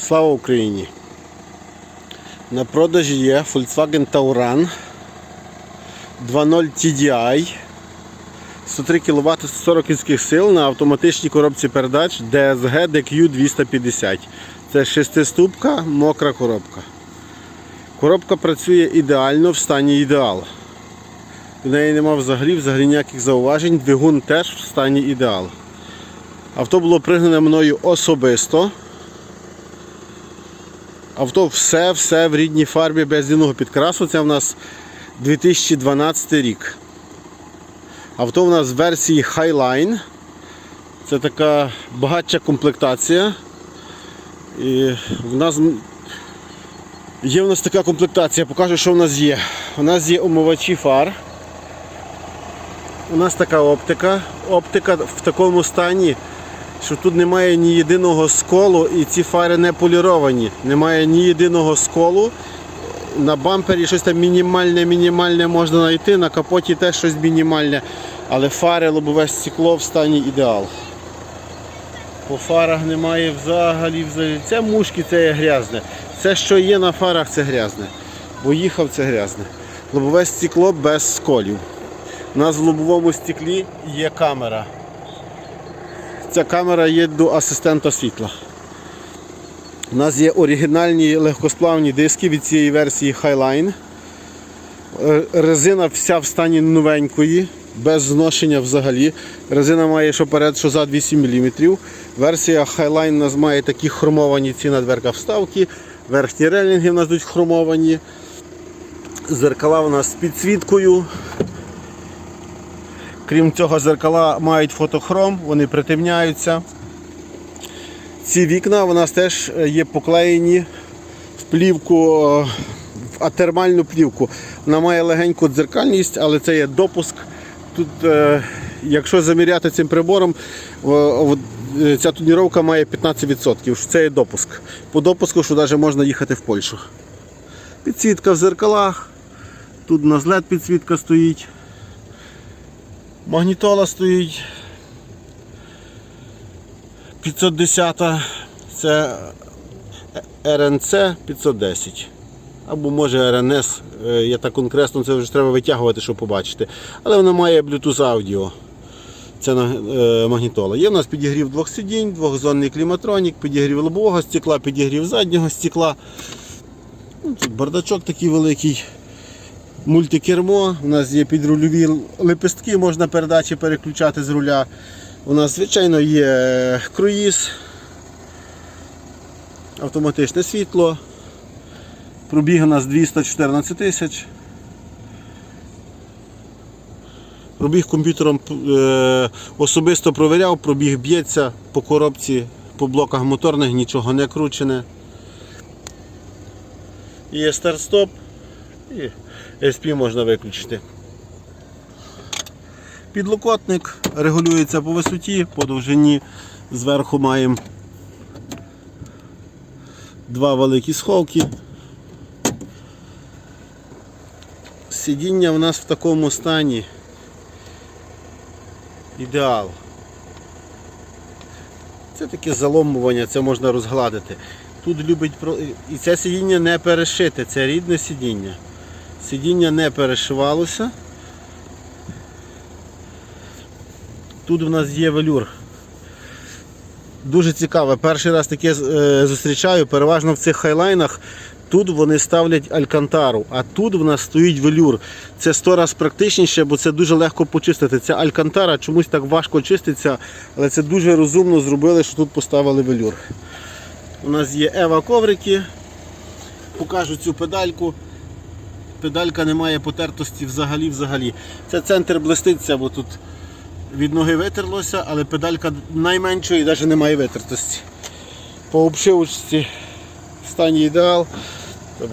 Слава Україні! На продажі є Volkswagen Tauran 2.0 TDI 103 кВт 140 кінських сил на автоматичній коробці передач DSG DQ 250. Це шестиступка, мокра коробка. Коробка працює ідеально в стані ідеал. До неї нема взагалі, взагалі ніяких зауважень. Двигун теж в стані ідеал. Авто було пригнане мною особисто. Авто все-все в рідній фарбі без єдиного підкрасу. Це в нас 2012 рік. Авто в нас в версії Highline. Це така багатша комплектація. І в нас є в нас така комплектація, покажу, що в нас є. У нас є омивачі фар. У нас така оптика. Оптика в такому стані, що тут немає ні єдиного сколу і ці фари не поліровані. Немає ні єдиного сколу. На бампері щось там мінімальне, мінімальне можна знайти, на капоті теж щось мінімальне. Але фари, лобове стекло в стані ідеал. По фарах немає взагалі взагалі. Це мушки, це є грязне. Все, що є на фарах, це грязне. Бо їхав це грязне. Лобове стекло без сколів. У нас в лобовому стеклі є камера. Ця камера є до асистента світла. У нас є оригінальні легкосплавні диски від цієї версії Highline. Е, Резина вся в стані новенької, без зношення взагалі. Резина має що перед, що зад 8 мм. Версія Highline у нас має такі хромовані ці на дверках вставки. Верхні релінги у нас тут хромовані. Зеркала у нас з підсвіткою. Крім цього, зеркала мають фотохром, вони притемняються. Ці вікна у нас теж є поклеєні в плівку, е, в атермальну плівку. Вона має легеньку дзеркальність, але це є допуск. Тут, е, якщо заміряти цим прибором, е, ця тоніровка має 15%. що Це є допуск. По допуску, що навіть можна їхати в Польщу. Підсвітка в зеркалах. Тут у нас LED підсвітка стоїть. Магнітола стоїть 510, це РНЦ 510. Або може РНС, е, я так конкретно це вже треба витягувати, щоб побачити. Але вона має Bluetooth аудіо. Це е, магнітола. Є в нас підігрів двох сидінь, двохзонний кліматронік, підігрів лобового стекла, підігрів заднього стекла. Ну, бардачок такий великий. Мультикермо, у нас є підрульові лепестки, можна передачі переключати з руля. У нас, звичайно, є круїз, автоматичне світло. Пробіг у нас 214 тисяч. Пробіг комп'ютером е, особисто провіряв, пробіг б'ється по коробці, по блоках моторних, нічого не кручене. Є старт-стоп. І SP можна виключити. Підлокотник регулюється по висоті, по довжині. Зверху маємо два великі сховки. Сидіння в нас в такому стані. Ідеал. Це таке заломування, це можна розгладити. Тут любить і це сидіння не перешите, це рідне сидіння. Сидіння не перешивалося. Тут в нас є велюр. Дуже цікаве. Перший раз таке е, зустрічаю. Переважно в цих хайлайнах тут вони ставлять алькантару, а тут в нас стоїть велюр. Це сто раз практичніше, бо це дуже легко почистити. Ця алькантара чомусь так важко чиститься, але це дуже розумно зробили, що тут поставили велюр. У нас є ева коврики. Покажу цю педальку. Педалька не має потертості взагалі взагалі. Це центр блиститься, бо тут від ноги витерлося, але педалька найменшої навіть не має витертості. По обшивочці в стані ідеал.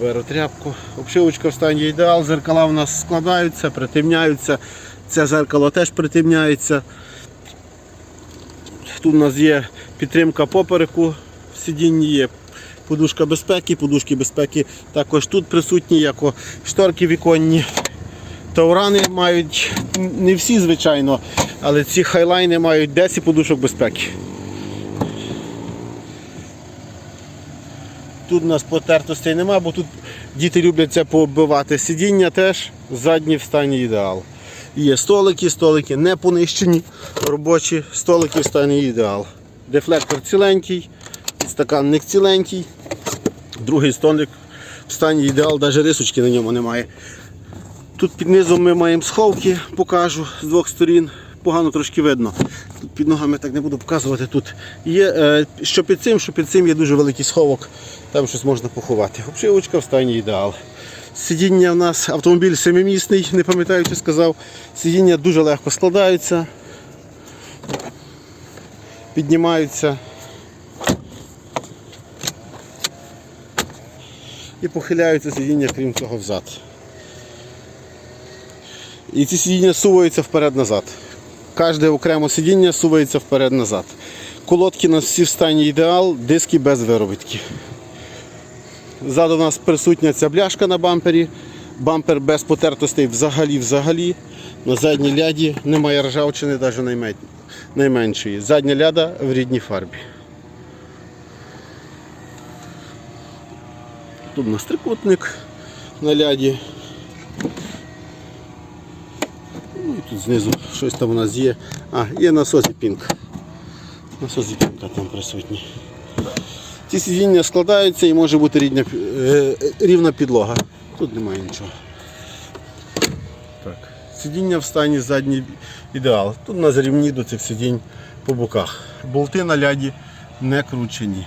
Беру тряпку. Обшивочка в стані ідеал, зеркала в нас складаються, притемняються. Це зеркало теж притемняється. Тут у нас є підтримка попереку в сидінні є подушка безпеки, подушки безпеки також тут присутні, як шторки віконні. Таурани мають не всі, звичайно, але ці хайлайни мають 10 подушок безпеки. Тут у нас потертостей нема, бо тут діти люблять це пооббивати. Сидіння теж задні в стані ідеал. Є столики, столики не понищені, робочі, столики в стані ідеал. Дефлектор ціленький, стаканник ціленький, другий столик в стані ідеал, навіть рисочки на ньому немає. Тут під низом ми маємо сховки, покажу з двох сторін. Погано трошки видно. Тут під ногами так не буду показувати. Тут є, е, що під цим, що під цим є дуже великий сховок, там щось можна поховати. Обшивочка в стані ідеал. Сидіння в нас автомобіль семимісний, не пам'ятаю, чи сказав. Сидіння дуже легко складаються, піднімаються. І похиляються сидіння, крім цього, взад. І ці сидіння суваються вперед-назад. Кожне окремо сидіння сувається вперед-назад. Колодки у нас всі в стані ідеал, диски без виробітки. Ззаду у нас присутня ця бляшка на бампері. Бампер без потертостей взагалі взагалі. На задній ляді немає ржавчини, навіть найменшої. Задня ляда в рідній фарбі. Тут у нас трикутник на ляді. Ну і тут знизу щось там у нас є. А, є насос і пінк. Насос і пінка там присутні. Ці сидіння складаються і може бути рідня, е, рівна підлога. Тут немає нічого. Так. Сидіння в стані задній ідеал. Тут у нас рівні до цих сидінь по боках. Болти на ляді не кручені.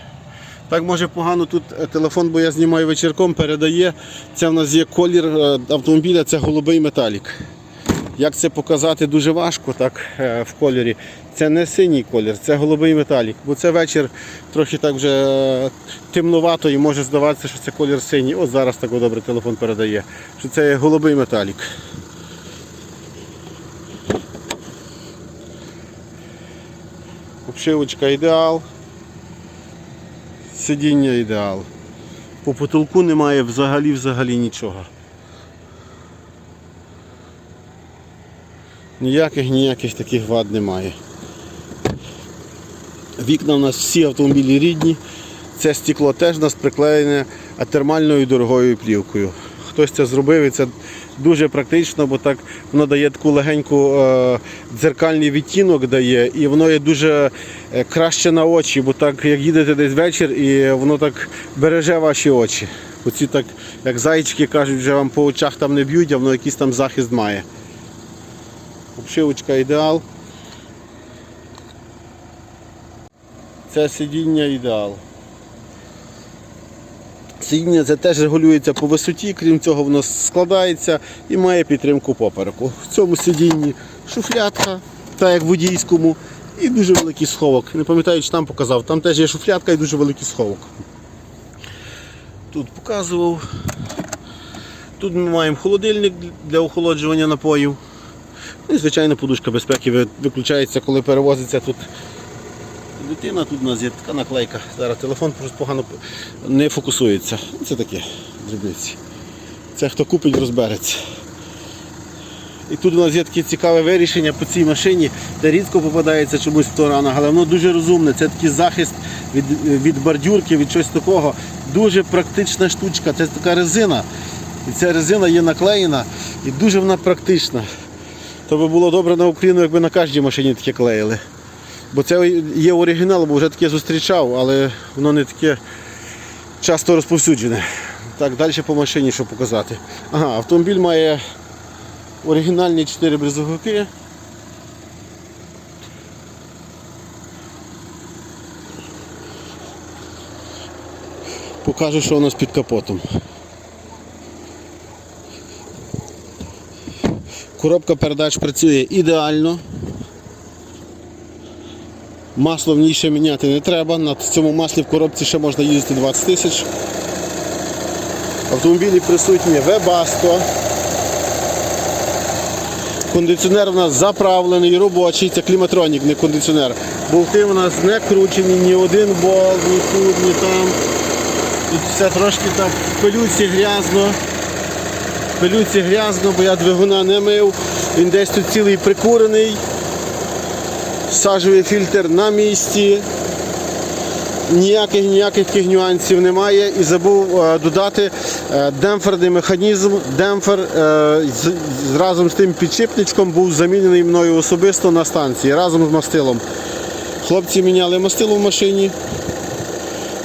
Так може погано тут е, телефон, бо я знімаю вечірком, передає. Це в нас є колір е, автомобіля, це голубий металік. Як це показати дуже важко так е, в кольорі. Це не синій колір, це голубий металік. Бо це вечір трохи так вже темнувато і може здаватися, що це колір синій. От зараз так добре телефон передає. Що це голубий металік. Обшивочка ідеал. Сидіння ідеал. По потолку немає взагалі взагалі нічого. Ніяких ніяких таких вад немає. Вікна у нас всі автомобілі рідні. Це стекло теж у нас приклеєне термальною дорогою плівкою. Хтось це зробив і це дуже практично, бо так воно дає таку легеньку е, дзеркальний відтінок дає, і воно є дуже е, краще на очі, бо так як їдете десь вечір, і воно так береже ваші очі. Оці так, як зайчики кажуть, вже вам по очах там не б'ють, а воно якийсь там захист має. Обшивочка ідеал. Це сидіння ідеал. Сидіння це теж регулюється по висоті, крім цього, воно складається і має підтримку попереку. В цьому сидінні шуфлятка, та як в водійському, і дуже великий сховок. Не пам'ятаю, чи там показав, там теж є шуфлятка і дуже великий сховок. Тут показував. Тут ми маємо холодильник для охолоджування напоїв. Ну і звичайно подушка безпеки виключається, коли перевозиться тут дитина. Тут у нас є така наклейка. Зараз телефон просто погано не фокусується. Це таке дрібниці. Це хто купить, розбереться. І тут у нас є таке цікаве вирішення по цій машині, де рідко попадається чомусь в торанах, але воно дуже розумне. Це такий захист від, від бордюрки, від чогось такого. Дуже практична штучка. Це така резина. І ця резина є наклеєна і дуже вона практична. То би було добре на Україну, якби на кожній машині таке клеїли. Бо це є оригінал, бо вже таке зустрічав, але воно не таке часто розповсюджене. Так, далі по машині що показати. Ага, автомобіль має оригінальні 4 брезовики. Покажу, що у нас під капотом. Коробка передач працює ідеально. Масло в ній ще міняти не треба. На цьому маслі в коробці ще можна їздити 20 тисяч. Автомобілі присутнє Webasto. Кондиціонер у нас заправлений, робочий, це кліматронік, не кондиціонер. Болти у нас не кручені, ні один болт, ні тут, ні там. Тут все трошки так в пилюці грязно. В пилюці грязно, бо я двигуна не мив. Він десь тут цілий прикурений. Сажовий фільтр на місці. ніяких ніяких таких нюансів немає. І забув е, додати е, демпферний механізм. Демпфер е, з, з- разом з тим підшипничком був замінений мною особисто на станції разом з мастилом. Хлопці міняли мастило в машині.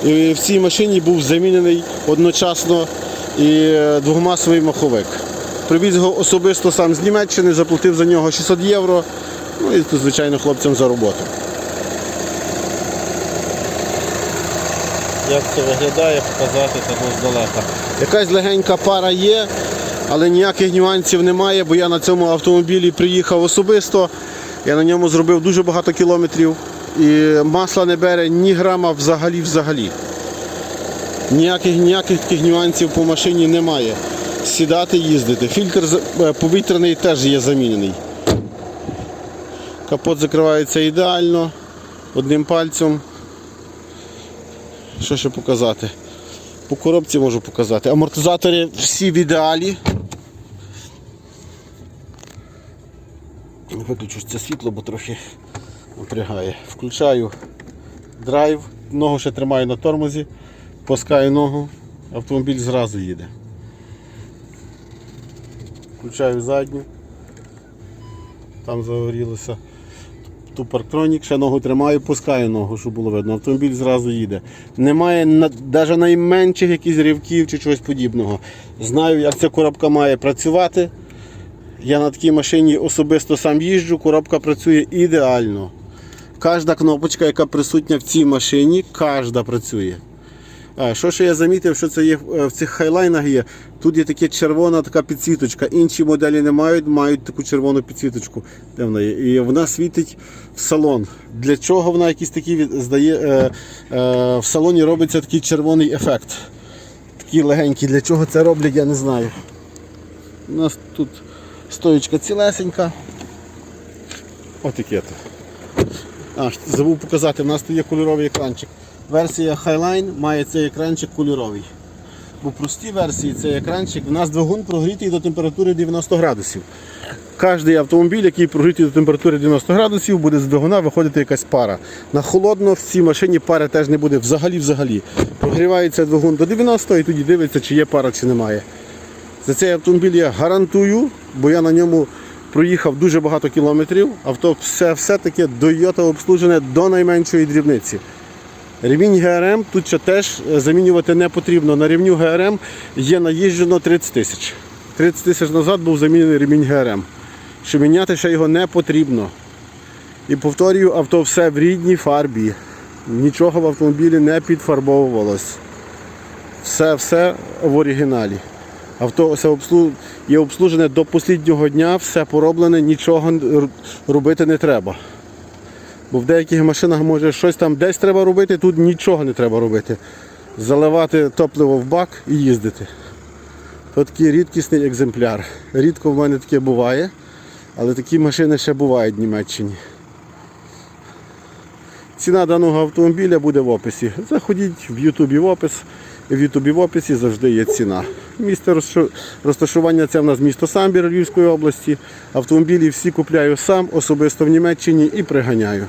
І в цій машині був замінений одночасно і е, двомасовий маховик. Привіз його особисто сам з Німеччини, заплатив за нього 600 євро. Ну і, звичайно, хлопцям за роботу. Як це виглядає, показати тому здалека. Якась легенька пара є, але ніяких нюансів немає, бо я на цьому автомобілі приїхав особисто. Я на ньому зробив дуже багато кілометрів. І масла не бере ні грама взагалі взагалі. Ніяких, ніяких таких нюансів по машині немає. Сідати, їздити. Фільтр е, повітряний теж є замінений. Капот закривається ідеально, одним пальцем. Що ще показати? По коробці можу показати. Амортизатори всі в ідеалі. Виключу це світло, бо трохи напрягає. Включаю драйв, ногу ще тримаю на тормозі, пускаю ногу, автомобіль зразу їде. Включаю задню. Там загорілося. Ту парктронік, ще ногу тримаю, пускаю ногу, щоб було видно. Автомобіль зразу їде. Немає навіть найменших якихось рівків чи чогось подібного. Знаю, як ця коробка має працювати. Я на такій машині особисто сам їжджу, коробка працює ідеально. Кожна кнопочка, яка присутня в цій машині, кожна працює. Що ще я замітив, що це є е, в цих хайлайнах є. Тут є така червона така підсвіточка. Інші моделі не мають, мають таку червону підсвіточку. Де вона є? І вона світить в салон. Для чого вона якийсь такий від- здає? Е, е, в салоні робиться такий червоний ефект. Такий легенький. Для чого це роблять, я не знаю. У нас тут стоїчка цілесенька. Отаке. то. А, забув показати, у нас тут є кольоровий екранчик. Версія Highline має цей екранчик кольоровий. У простій версії цей екранчик у нас двигун прогрітий до температури 90 градусів. Кожний автомобіль, який прогрітий до температури 90 градусів, буде з двигуна виходити якась пара. На холодно в цій машині пари теж не буде взагалі взагалі. Прогрівається двигун до 90 і тоді дивиться, чи є пара, чи немає. За цей автомобіль я гарантую, бо я на ньому проїхав дуже багато кілометрів. Авто все, все-таки Toyota обслужене до найменшої дрібниці. Ремінь ГРМ тут ще теж е, замінювати не потрібно. На ремню ГРМ є наїжджено 30 тисяч. 30 тисяч назад був замінений ремінь ГРМ. Що міняти ще його не потрібно. І повторюю, авто все в рідній фарбі. Нічого в автомобілі не підфарбовувалось. Все, все в оригіналі. Авто все є обслужене до останнього дня, все пороблене, нічого робити не треба. Бо в деяких машинах може щось там десь треба робити, тут нічого не треба робити. Заливати топливо в бак і їздити. То такий рідкісний екземпляр. Рідко в мене таке буває, але такі машини ще бувають в Німеччині. Ціна даного автомобіля буде в описі. Заходіть в Ютубі в опис. В Ютубі в описі завжди є ціна. Місце розташування це в нас місто Самбір Львівської області. Автомобілі всі купляю сам, особисто в Німеччині і приганяю.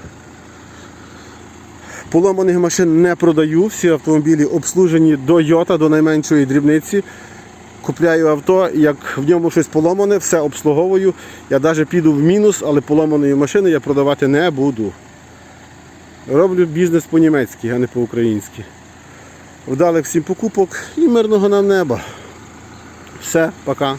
Поломаних машин не продаю. Всі автомобілі обслужені до йота, до найменшої дрібниці. Купляю авто, як в ньому щось поломане, все обслуговую. Я навіть піду в мінус, але поломаної машини я продавати не буду. Роблю бізнес по-німецьки, а не по-українськи. Вдалих всім покупок і мирного нам неба. Все, пока.